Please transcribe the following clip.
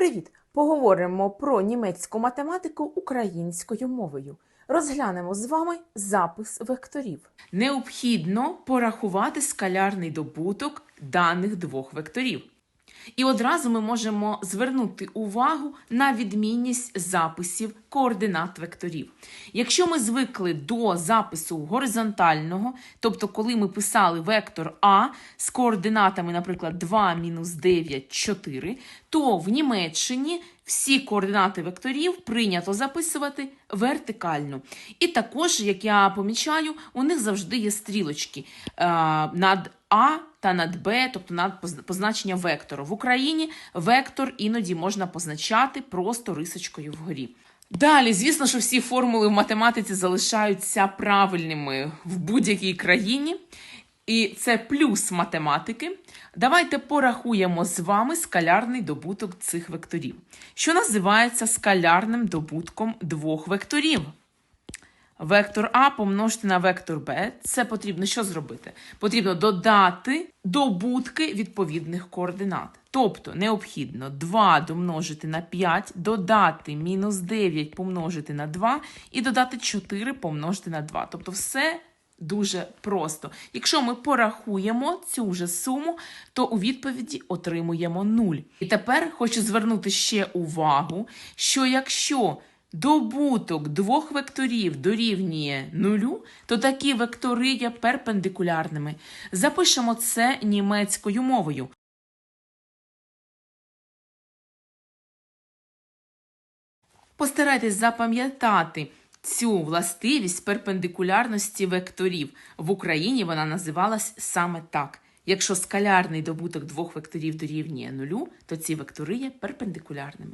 Привіт! Поговоримо про німецьку математику українською мовою. Розглянемо з вами запис векторів. Необхідно порахувати скалярний добуток даних двох векторів. І одразу ми можемо звернути увагу на відмінність записів координат векторів. Якщо ми звикли до запису горизонтального, тобто коли ми писали вектор А з координатами, наприклад, 2 мінус 9, 4, то в Німеччині всі координати векторів прийнято записувати вертикально. І також, як я помічаю, у них завжди є стрілочки е, над А та над Б, тобто над поз- позначення вектору. В Україні вектор іноді можна позначати просто рисочкою вгорі. Далі, звісно, що всі формули в математиці залишаються правильними в будь-якій країні. І це плюс математики. Давайте порахуємо з вами скалярний добуток цих векторів, що називається скалярним добутком двох векторів. Вектор А помножити на вектор Б. Це потрібно що зробити? Потрібно додати добутки відповідних координат. Тобто необхідно 2 домножити на 5, додати мінус 9 помножити на 2 і додати 4 помножити на 2. Тобто все дуже просто. Якщо ми порахуємо цю же суму, то у відповіді отримуємо 0. І тепер хочу звернути ще увагу, що якщо добуток двох векторів дорівнює нулю, то такі вектори є перпендикулярними. Запишемо це німецькою мовою. Постарайтесь запам'ятати цю властивість перпендикулярності векторів. В Україні вона називалась саме так. Якщо скалярний добуток двох векторів дорівнює нулю, то ці вектори є перпендикулярними.